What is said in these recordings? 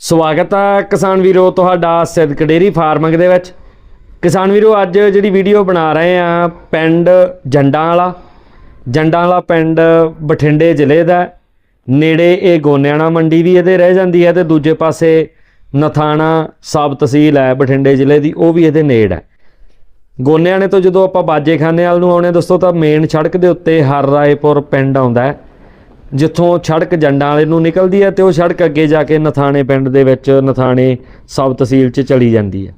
ਸਵਾਗਤ ਹੈ ਕਿਸਾਨ ਵੀਰੋ ਤੁਹਾਡਾ ਸਿੱਧਕ ਡੇਰੀ ਫਾਰਮਿੰਗ ਦੇ ਵਿੱਚ। ਕਿਸਾਨ ਵੀਰੋ, ਅੱਜ ਜਿਹੜੀ ਵੀਡੀਓ ਬਣਾ ਰਹੇ ਆ, ਪਿੰਡ ਜੰਡਾਂ ਵਾਲਾ ਜੰਡਾਂ ਵਾਲਾ ਪਿੰਡ ਬਠਿੰਡੇ ਜ਼ਿਲ੍ਹੇ ਦਾ ਨੇੜੇ ਇਹ ਗੋਨਿਆਣਾ ਮੰਡੀ ਵੀ ਇਹਦੇ ਰਹਿ ਜਾਂਦੀ ਹੈ ਤੇ ਦੂਜੇ ਪਾਸੇ ਨਥਾਣਾ ਸਾਬ ਤਹਿਸੀਲ ਹੈ ਬਠਿੰਡੇ ਜ਼ਿਲ੍ਹੇ ਦੀ, ਉਹ ਵੀ ਇਹਦੇ ਨੇੜ ਹੈ। ਗੋਨਿਆਣੇ ਤੋਂ ਜਦੋਂ ਆਪਾਂ ਬਾਜੇਖਾਨੇ ਵਾਲ ਨੂੰ ਆਉਣੇ ਦੋਸਤੋ ਤਾਂ ਮੇਨ ਸੜਕ ਦੇ ਉੱਤੇ ਹਰ ਰਾਏਪੁਰ ਪਿੰਡ ਆਉਂਦਾ ਹੈ। ਜਿੱਥੋਂ ਸੜਕ ਜੰਡਾਂ ਵਾਲੇ ਨੂੰ ਨਿਕਲਦੀ ਹੈ ਤੇ ਉਹ ਸੜਕ ਅੱਗੇ ਜਾ ਕੇ ਨਥਾਣੇ ਪਿੰਡ ਦੇ ਵਿੱਚ ਨਥਾਣੇ ਸਬ ਤਹਿਸੀਲ 'ਚ ਚਲੀ ਜਾਂਦੀ ਹੈ।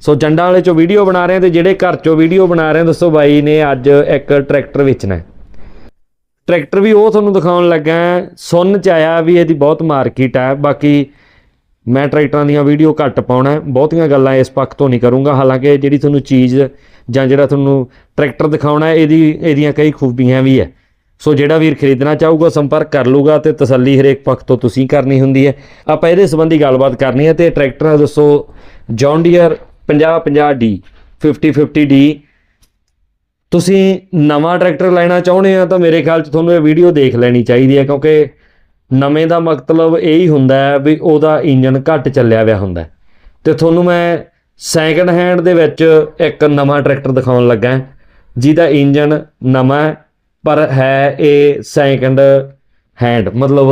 ਸੋ ਜੰਡਾਂ ਵਾਲੇ ਚੋਂ ਵੀਡੀਓ ਬਣਾ ਰਹੇ ਹਾਂ ਤੇ ਜਿਹੜੇ ਘਰ ਚੋਂ ਵੀਡੀਓ ਬਣਾ ਰਹੇ ਦੱਸੋ ਬਾਈ ਨੇ ਅੱਜ ਇੱਕ ਟਰੈਕਟਰ ਵੇਚਣਾ ਟਰੈਕਟਰ ਵੀ ਉਹ ਤੁਹਾਨੂੰ ਦਿਖਾਉਣ ਲੱਗਾ ਸੁਣ ਚ ਆਇਆ ਵੀ ਇਹਦੀ ਬਹੁਤ ਮਾਰਕੀਟ ਹੈ। ਬਾਕੀ ਮੈਂ ਟਰੈਕਟਰਾਂ ਦੀਆਂ ਵੀਡੀਓ ਘੱਟ ਪਾਉਣਾ ਬਹੁਤੀਆਂ ਗੱਲਾਂ ਇਸ ਪੱਖ ਤੋਂ ਨਹੀਂ ਕਰੂੰਗਾ। ਹਾਲਾਂਕਿ ਜਿਹੜੀ ਤੁਹਾਨੂੰ ਚੀਜ਼ ਜਾਂ ਜਿਹੜਾ ਤੁਹਾਨੂੰ ਟਰੈਕਟਰ ਦਿਖਾਉਣਾ ਇਹਦੀ ਇਹਦੀਆਂ ਕਈ ਖੂਬੀਆਂ ਵੀ ਹੈ। ਸੋ ਜਿਹੜਾ ਵੀਰ ਖਰੀਦਣਾ ਚਾਹੂਗਾ, ਸੰਪਰਕ ਕਰ ਲੂਗਾ ਤੇ ਤਸੱਲੀ ਹਰੇਕ ਪੱਖ ਤੋਂ ਤੁਸੀਂ ਕਰਨੀ ਹੁੰਦੀ ਹੈ ਆਪਾਂ ਇਹਦੇ ਸੰਬੰਧੀ ਗੱਲਬਾਤ ਕਰਨੀ ਹੈ ਤੇ ਟਰੈਕਟਰ ਦੱਸੋ ਜੌਨ ਡੀਅਰ 50 50 ਡੀ 50 50 ਡੀ ਤੁਸੀਂ ਨਵਾਂ ਟਰੈਕਟਰ ਲੈਣਾ ਚਾਹੁੰਦੇ ਆ ਤਾਂ ਮੇਰੇ ਖਿਆਲ 'ਚ ਤੁਹਾਨੂੰ ਇਹ ਵੀਡੀਓ ਦੇਖ ਲੈਣੀ ਚਾਹੀਦੀ ਹੈ, ਕਿਉਂਕਿ ਨਵੇਂ ਦਾ ਮਤਲਬ ਇਹ ਹੀ ਹੁੰਦਾ ਹੈ ਵੀ ਉਹਦਾ ਇੰਜਨ ਘੱਟ ਚੱਲਿਆ ਹੋਇਆ ਹੁੰਦਾ ਹੈ। ਤੇ ਤੁਹਾਨੂੰ ਮੈਂ ਸੈਕੰਡ ਹੈਂਡ ਦੇ ਵਿੱਚ ਇੱਕ ਨਵਾਂ ਟਰੈਕਟਰ ਦਿਖਾਉਣ ਲੱਗਾ ਜਿਹਦਾ ਇੰਜਨ ਨਵਾਂ ਪਰ ਹੈ ਇਹ ਸੈਕੰਡ ਹੈਂਡ ਮਤਲਬ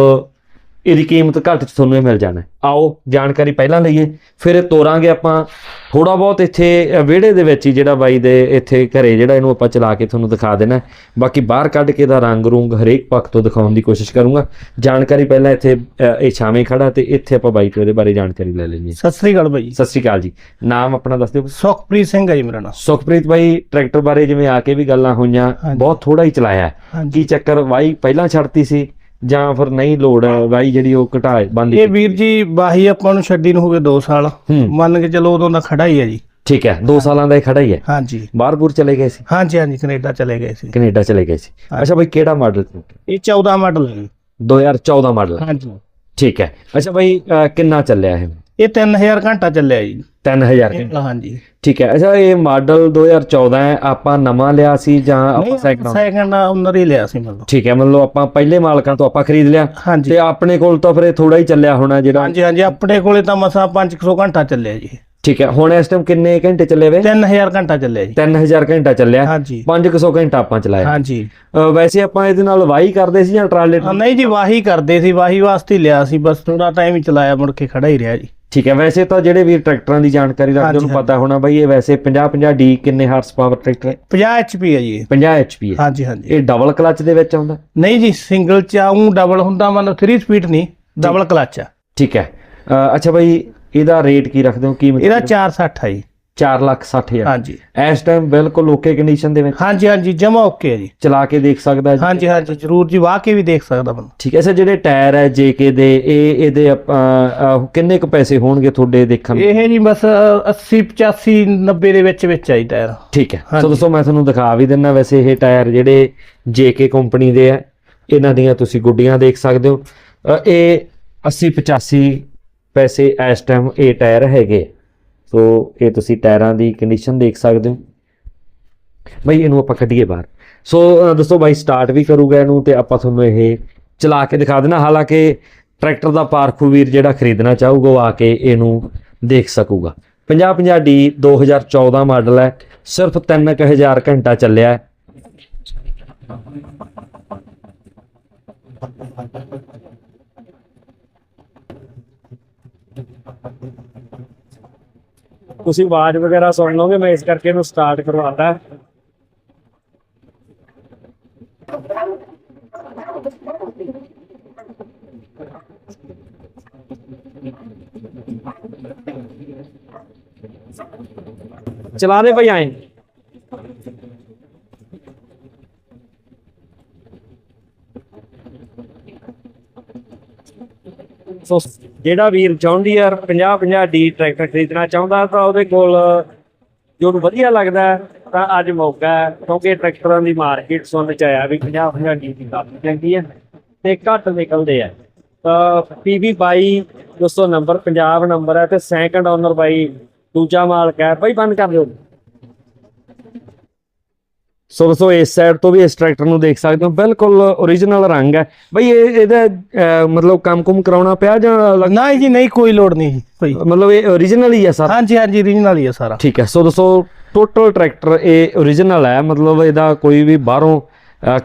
ਇਹਦੀ ਕੀਮਤ ਘੱਟ 'ਚ ਤੁਹਾਨੂੰ ਇਹ ਮਿਲ ਜਾਣਾ। ਆਓ ਜਾਣਕਾਰੀ ਪਹਿਲਾਂ ਲਈਏ। ਫਿਰ ਤੋਰਾਂਗੇ ਆਪਾਂ ਥੋੜਾ ਬਹੁਤ ਇੱਥੇ ਵਿਹੜੇ ਦੇ ਵਿੱਚ ਹੀ ਜਿਹੜਾ ਬਾਈ ਦੇ ਇੱਥੇ ਘਰੇ ਜਿਹੜਾ ਇਹਨੂੰ ਆਪਾਂ ਚਲਾ ਕੇ ਤੁਹਾਨੂੰ ਦਿਖਾ ਦੇਣਾ। ਬਾਕੀ ਬਾਹਰ ਕੱਢ ਕੇ ਦਾ ਰੰਗ ਰੂੰਗ ਹਰੇਕ ਪੱਖ ਤੋਂ ਦਿਖਾਉਣ ਦੀ ਕੋਸ਼ਿਸ਼ ਕਰੂੰਗਾ। ਜਾਣਕਾਰੀ ਪਹਿਲਾਂ ਇੱਥੇ ਇਹ ਛਾਵੇਂ ਖੜਾ ਤੇ ਇੱਥੇ ਆਪਾਂ ਬਾਈ ਤੋਂ ਇਹਦੇ ਬਾਰੇ ਜਾਣਕਾਰੀ ਲੈ ਲੈਣੀ ਸਤਿ ਸ੍ਰੀ ਅਕਾਲ ਬਾਈ। ਸਤਿ ਸ਼੍ਰੀ ਅਕਾਲ ਜੀ। ਨਾਮ ਆਪਣਾ ਦੱਸ ਦਿਓ ਸੁਖਪ੍ਰੀਤ ਸਿੰਘ ਹੈ ਜੀ ਮੇਰਾ ਨਾਮ। ਸੁਖਪ੍ਰੀਤ ਬਾਈ ਟਰੈਕਟਰ ਬਾਰੇ ਜਿਵੇਂ ਆ ਕੇ ਵੀ ਗੱਲਾਂ ਹੋਈਆਂ। ਬਹੁਤ ਥੋੜਾ ਹੀ ਚਲਾਇਆ ਕੀ ਚੱਕਰ ਵਾਈ ਪਹਿਲਾਂ ਛੱਡਤੀ ਸੀ ਜਾਂ ਫਿਰ ਨਹੀਂ ਲੋੜ ਹੈ ਵਾਈ ਜਿਹੜੀ ਉਹ ਘਟਾਏ ਬੰਦ ਇਹ ਵੀਰ ਜੀ ਬਾਹੀ ਆਪਾਂ ਨੂੰ ਛੱਡੀ ਨੂੰ ਹੋ ਗਏ 2 ਸਾਲ। ਮੰਨ ਕੇ ਚਲੋ ਉਦੋਂ ਦਾ ਖੜਾ ਹੀ ਹੈ ਜੀ। ਠੀਕ ਹੈ 2 ਸਾਲਾਂ ਦਾ ਇਹ ਖੜਾ ਹੀ ਹੈ। ਹਾਂਜੀ। ਬਾਹਰਪੁਰ ਚਲੇ ਗਏ ਸੀ? ਹਾਂਜੀ ਹਾਂਜੀ ਕੈਨੇਡਾ ਚਲੇ ਗਏ ਸੀ। ਕੈਨੇਡਾ ਚਲੇ ਗਏ ਸੀ। ਅੱਛਾ ਬਾਈ ਕਿਹੜਾ ਮਾਡਲ ਇਹ 14 ਮਾਡਲ ਹੈ ਜੀ 2014 ਮਾਡਲ। ਹਾਂਜੀ। ਠੀਕ ਹੈ। ਅੱਛਾ ਅਹ, ਕਿੰਨਾ ਚੱਲਿਆ ਇਹ? ਇਹ 3000 ਘੰਟਾ ਚੱਲਿਆ ਜੀ। 3000 ਇਹ- ਹਾਂਜੀ ਠੀਕ ਹੈ। ਅੱਛਾ ਇਹ ਮਾਡਲ 2014 ਹੈ ਆਪਾਂ ਨਵਾਂ ਲਿਆ ਸੀ ਜਾਂ ਆਪਾਂ ਸੈਕਿੰਡ ਸੈਕਿੰਡ ਓਨਰ ਹੀ ਲਿਆ ਸੀ ਮਤਲਬ। ਠੀਕ ਹੈ ਮਤਲਬ ਆਪਾਂ ਪਹਿਲੇ ਮਾਲਕਾਂ ਤੋਂ ਆਪਾਂ ਖਰੀਦ ਲਿਆ। ਤੇ ਆਪਣੇ ਕੋਲ ਤਾਂ ਫਿਰ ਇਹ ਥੋੜਾ ਹੀ ਚੱਲਿਆ ਹੋਣਾ ਜਿਹੜਾ ਹਾਂਜੀ ਹਾਂਜੀ ਆਪਣੇ ਕੋਲੇ ਤਾਂ ਮਸਾ 500 ਘੰਟਾ ਚੱਲਿਆ ਜੀ। ਠੀਕ ਹੈ। ਹੁਣ ਇਸ ਟਾਈਮ ਕਿੰਨੇ ਘੰਟੇ ਚੱਲੇ ਵੇ? 3000 ਘੰਟਾ ਚੱਲਿਆ ਜੀ। 3000 ਘੰਟਾ ਚੱਲਿਆ। ਹਾਂਜੀ 500 ਘੰਟਾ ਆਪਾਂ ਚਲਾਇਆ। ਹਾਂਜੀ ਵੈਸੇ ਆਪਾਂ ਇਹਦੇ ਨਾਲ ਵਾਹੀ ਕਰਦੇ ਸੀ ਜਾਂ ਟਰਾਲੇ ਨਹੀਂ ਜੀ ਵਾਹੀ ਕਰਦੇ ਸੀ ਵਾਹੀ ਵਾਸਤੇ ਲਿਆ ਸੀ ਬਸ ਥੋੜਾ ਟਾਈਮ ਹੀ ਚਲਾਇਆ ਮੁੜ ਕੇ ਖੜਾ ਹੀ ਰਿਹਾ ਜੀ। ਠੀਕ ਹੈ ਵੈਸੇ ਤਾਂ ਜਿਹੜੇ ਵੀ ਟਰੈਕਟਰਾਂ ਦੀ ਜਾਣਕਾਰੀ ਰੱਖਦੇ ਉਹਨੂੰ ਪਤਾ ਹੋਣਾ ਬਈ ਇਹ ਵੈਸੇ 50 50 ਡੀ ਕਿੰਨੇ ਹਾਰਸ ਪਾਵਰ ਟਰੈਕਟਰ ਹੈ? 50 ਐਚਪੀ ਹੈ ਜੀ ਇਹ। 50 ਐਚਪੀ ਹੈ। ਹਾਂਜੀ ਹਾਂਜੀ। ਇਹ ਡਬਲ ਕਲਚ ਦੇ ਵਿੱਚ ਆਉਂਦਾ? ਨਹੀਂ ਜੀ ਸਿੰਗਲ ਚ ਆਉਂ ਡਬਲ ਹੁੰਦਾ ਮਤਲਬ 3 ਸਪੀਡ ਨਹੀਂ ਡਬਲ ਕਲਚ ਆ। ਠੀਕ ਹੈ। ਅੱਛਾ ਬਈ ਇਹਦਾ ਰੇਟ ਕੀ ਰੱਖਦੇ ਹੋ? ਕੀਮਤ ਇਹਦਾ 460 ਹੈ ਜੀ। 4 ਲੱਖ 60 ਹਜ਼ਾਰ। ਹਾਂਜੀ। ਇਸ ਟਾਈਮ ਬਿਲਕੁਲ ਓਕੇ ਕੰਡੀਸ਼ਨ ਦੇ ਵਿੱਚ। ਹਾਂਜੀ ਹਾਂਜੀ ਜਮਾ ਓਕੇ ਹੈ ਜੀ। ਚਲਾ ਕੇ ਦੇਖ ਸਕਦਾ ਹੈ ਜੀ। ਹਾਂਜੀ ਹਾਂਜੀ ਜਰੂਰ ਜੀ ਵਾਹ ਕੇ ਵੀ ਦੇਖ ਸਕਦਾ ਬੰਦਾ। ਠੀਕ ਹੈ ਸਰ ਜਿਹੜੇ ਟਾਇਰ ਹੈ ਜੇਕੇ ਦੇ ਇਹ ਇਹਦੇ ਆਪਾਂ ਅਹ, ਕਿੰਨੇ ਕੁ ਪੈਸੇ ਹੋਣਗੇ ਤੁਹਾਡੇ ਦੇਖਣ ਨੂੰ? ਇਹ ਜੀ ਬਸ 80 85 90 ਦੇ ਵਿੱਚ ਵਿੱਚ ਆਈ ਟਾਇਰ। ਠੀਕ ਹੈ। ਸੋ ਹਾਂਜੀ। ਦੋਸਤੋ ਮੈਂ ਤੁਹਾਨੂੰ ਦਿਖਾ ਵੀ ਦਿੰਨਾ ਵੈਸੇ ਇਹ ਟਾਇਰ ਜਿਹੜੇ ਜੇਕੇ ਕੰਪਨੀ ਦੇ ਆ। ਇਹਨਾਂ ਦੀਆਂ ਤੁਸੀਂ ਗੁੱਡੀਆਂ ਦੇਖ ਸਕਦੇ ਹੋ। ਇਹ 80 85 ਪੈਸੇ ਇਸ ਟਾਈਮ ਇਹ ਟਾਇਰ ਹੈਗੇ। ਸੋ ਇਹ ਤੁਸੀਂ ਟਾਇਰਾਂ ਦੀ ਕੰਡੀਸ਼ਨ ਦੇਖ ਸਕਦੇ ਹੋ। ਬਈ ਇਹਨੂੰ ਆਪਾਂ ਕੱਢੀਏ ਬਾਹਰ। ਸੋ ਅ, ਦੋਸਤੋ ਬਾਈ ਸਟਾਰਟ ਵੀ ਕਰੂਗਾ ਇਹਨੂੰ ਤੇ ਆਪਾਂ ਤੁਹਾਨੂੰ ਇਹ ਚਲਾ ਕੇ ਦਿਖਾ ਦੇਣਾ। ਹਾਲਾਂਕਿ ਟਰੈਕਟਰ ਦਾ ਪਾਰਖੂ ਵੀਰ ਜਿਹੜਾ ਖਰੀਦਣਾ ਚਾਹੂਗਾ ਉਹ ਆ ਕੇ ਇਹਨੂੰ ਦੇਖ ਸਕੂਗਾ। 50 50 ਡੀ 2014 ਮਾਡਲ ਹੈ। ਸਿਰਫ 3000 ਘੰਟਾ ਚੱਲਿਆ ਹੈ। ਤੁਸੀਂ ਆਵਾਜ਼ ਵਗੈਰਾ ਸੁਣ ਲਓਗੇ, ਮੈਂ ਇਸ ਕਰਕੇ ਇਹਨੂੰ ਸਟਾਰਟ ਕਰਵਾਤਾ ਚਲਾ ਦੇ ਭਾਈ, ਆਏ। ਸੋ ਜਿਹੜਾ ਵੀਰ ਜੌਂਡੀਅਰ 50 50 ਡੀ ਟਰੈਕਟਰ ਖਰੀਦਣਾ ਚਾਹੁੰਦਾ, ਤਾਂ ਉਹਦੇ ਕੋਲ ਜੋ ਉਹਨੂੰ ਵਧੀਆ ਲੱਗਦਾ, ਤਾਂ ਅੱਜ ਮੌਕਾ ਹੈ, ਕਿਉਂਕਿ ਟਰੈਕਟਰਾਂ ਦੀ ਮਾਰਕੀਟ ਸੁਣ ਚ ਆਇਆ ਵੀ 50 50 ਡੀ ਦੀ ਕਾਫੀ ਚੰਗੀ ਹੈ ਤੇ ਘੱਟ ਨਿਕਲਦੇ ਆ। ਤਾਂ ਪੀਵੀ 22 ਦੋਸਤੋ ਨੰਬਰ, ਪੰਜਾਬ ਨੰਬਰ ਹੈ ਤੇ ਸੈਕੰਡ ਓਨਰ ਬਾਈ ਦੂਜਾ ਮਾਲਕ ਹੈ। ਬਾਈ ਬੰਦ ਕਰ ਦਿਓ। ਸੋ ਦੋਸਤੋ ਇਸ ਸਾਈਡ ਤੋਂ ਵੀ ਇਸ ਟਰੈਕਟਰ ਨੂੰ ਦੇਖ ਸਕਦੇ ਹੋ। ਬਿਲਕੁਲ origignal ਰੰਗ ਹੈ। ਬਈ ਇਹ ਇਹਦਾ ਮਤਲਬ ਕੰਮ ਕੁਮ ਕਰਾਉਣਾ ਪਿਆ ਜਾਂ ਨਹੀਂ ਜੀ ਨਹੀਂ ਕੋਈ ਲੋੜ ਨਹੀਂ ਜੀ ਮਤਲਬ ਇਹ origignal ਹੀ ਹੈ ਸਰ? ਹਾਂਜੀ ਹਾਂਜੀ ਰੀਜਨਲ ਹੀ ਹੈ ਸਾਰਾ। ਠੀਕ ਹੈ। ਸੋ ਦੋਸਤੋ ਟੋਟਲ ਟਰੈਕਟਰ ਇਹ origignal ਹੈ। ਮਤਲਬ ਇਹਦਾ ਕੋਈ ਵੀ ਬਾਹਰੋਂ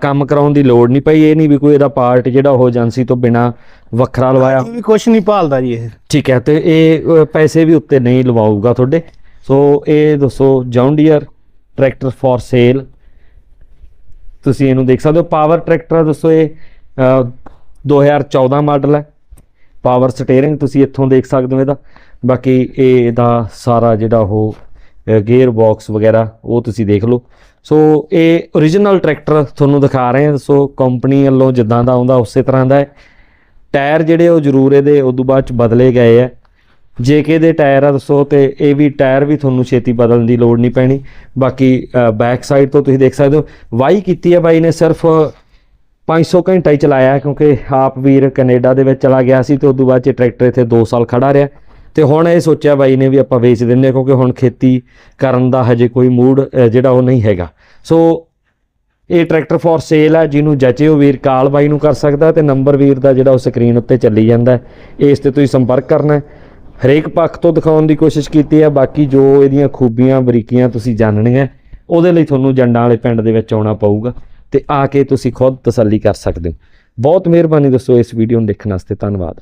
ਕੰਮ ਕਰਾਉਣ ਦੀ ਲੋੜ ਨਹੀਂ ਪਈ। ਇਹ ਨਹੀਂ ਵੀ ਕੋਈ ਇਹਦਾ ਪਾਰਟ ਜਿਹੜਾ ਉਹ ਏਜੰਸੀ ਤੋਂ ਬਿਨਾ ਵੱਖਰਾ ਲਵਾਇਆ। ਵੀ ਕੁਛ ਨਹੀਂ ਭਾਲਦਾ ਜੀ ਇਹ। ਠੀਕ ਹੈ। ਤੇ ਇਹ ਪੈਸੇ ਵੀ ਉੱਤੇ ਨਹੀਂ ਲਵਾਊਗਾ ਤੁਹਾਡੇ। ਸੋ ਇਹ ਦੱਸੋ ਜੌਂਡੀਅਰ ਟਰੈਕਟਰ ਫॉर ਸੇਲ ਤੁਸੀਂ ਇਹਨੂੰ ਦੇਖ ਸਕਦੇ ਹੋ ਪਾਵਰ ਟਰੈਕਟਰ ਆ ਦੱਸੋ ਇਹ ਅਹ, 2014 ਮਾਡਲ ਹੈ। ਪਾਵਰ ਸਟੀਅਰਿੰਗ ਤੁਸੀਂ ਇੱਥੋਂ ਦੇਖ ਸਕਦੇ ਹੋ ਇਹਦਾ। ਬਾਕੀ ਇਹ ਇਹਦਾ ਸਾਰਾ ਜਿਹੜਾ ਉਹ ਗੇਅਰ ਬਾਕਸ ਵਗੈਰਾ ਉਹ ਤੁਸੀਂ ਦੇਖ ਲਓ। ਸੋ ਇਹ origignal ਟਰੈਕਟਰ ਤੁਹਾਨੂੰ ਦਿਖਾ ਰਹੇ ਹਾਂ। ਸੋ ਕੰਪਨੀ ਵੱਲੋਂ ਜਿੱਦਾਂ ਦਾ ਆਉਂਦਾ ਉਸੇ ਤਰ੍ਹਾਂ ਦਾ ਹੈ। ਟਾਇਰ ਜਿਹੜੇ ਉਹ ਜ਼ਰੂਰ ਇਹਦੇ ਉਦੋਂ ਬਾਅਦ ਚ ਬਦਲੇ ਗਏ ਆ ਜੇਕੇ ਦੇ ਟਾਇਰ ਆ, ਦੱਸੋ ਤੇ ਇਹ ਵੀ ਟਾਇਰ ਵੀ ਤੁਹਾਨੂੰ ਛੇਤੀ ਬਦਲਣ ਦੀ ਲੋੜ ਨਹੀਂ ਪੈਣੀ। ਬਾਕੀ ਬੈਕ ਸਾਈਡ ਤੋਂ ਤੁਸੀਂ ਦੇਖ ਸਕਦੇ ਹੋ। ਵਾਈ ਕੀਤੀ ਹੈ ਬਾਈ ਨੇ, ਸਿਰਫ 500 ਘੰਟਾ ਹੀ ਚਲਾਇਆ, ਕਿਉਂਕਿ ਆਪ ਵੀਰ ਕੈਨੇਡਾ ਦੇ ਵਿੱਚ ਚਲਾ ਗਿਆ ਸੀ ਤੇ ਤੋਂ ਬਾਅਦ ਚ ਟਰੈਕਟਰ ਇੱਥੇ 2 ਸਾਲ ਖੜਾ ਰਿਹਾ। ਤੇ ਹੁਣ ਇਹ ਸੋਚਿਆ ਬਾਈ ਨੇ ਵੀ ਆਪਾਂ ਵੇਚ ਦਿੰਦੇ ਹਾਂ, ਕਿਉਂਕਿ ਹੁਣ ਖੇਤੀ ਕਰਨ ਦਾ ਹਜੇ ਕੋਈ ਮੂਡ ਜਿਹੜਾ ਉਹ ਨਹੀਂ ਹੈਗਾ। ਸੋ, ਇਹ ਟਰੈਕਟਰ ਫॉर ਸੇਲ ਹੈ ਜਿਹਨੂੰ ਜਚੇ ਉਹ ਵੀਰ ਕਾਲ ਬਾਈ ਨੂੰ ਕਰ ਸਕਦਾ ਤੇ ਨੰਬਰ ਵੀਰ ਦਾ ਜਿਹੜਾ ਉਹ ਸਕਰੀਨ ਉੱਤੇ ਚੱਲੀ ਜਾਂਦਾ। ਇਸ ਤੇ ਤੁਸੀਂ ਸੰਪਰਕ ਕਰਨਾ ਹੈ। ਹਰੇਕ ਪੱਖ ਤੋਂ ਦਿਖਾਉਣ ਦੀ ਕੋਸ਼ਿਸ਼ ਕੀਤੀ ਹੈ, ਬਾਕੀ ਜੋ ਇਹਦੀਆਂ ਖੂਬੀਆਂ, ਬਰੀਕੀਆਂ ਤੁਸੀਂ ਜਾਣਨੀਆਂ ਉਹਦੇ ਲਈ ਤੁਹਾਨੂੰ ਜੰਡਾਂ ਵਾਲੇ ਪਿੰਡ ਦੇ ਵਿੱਚ ਆਉਣਾ ਪਊਗਾ ਤੇ ਆ ਕੇ ਤੁਸੀਂ ਖੁਦ ਤਸੱਲੀ ਕਰ ਸਕਦੇ ਹੋ। ਬਹੁਤ ਮਿਹਰਬਾਨੀ ਦੱਸੋ ਇਸ ਵੀਡੀਓ ਨੂੰ ਦੇਖਣ ਵਾਸਤੇ, ਧੰਨਵਾਦ।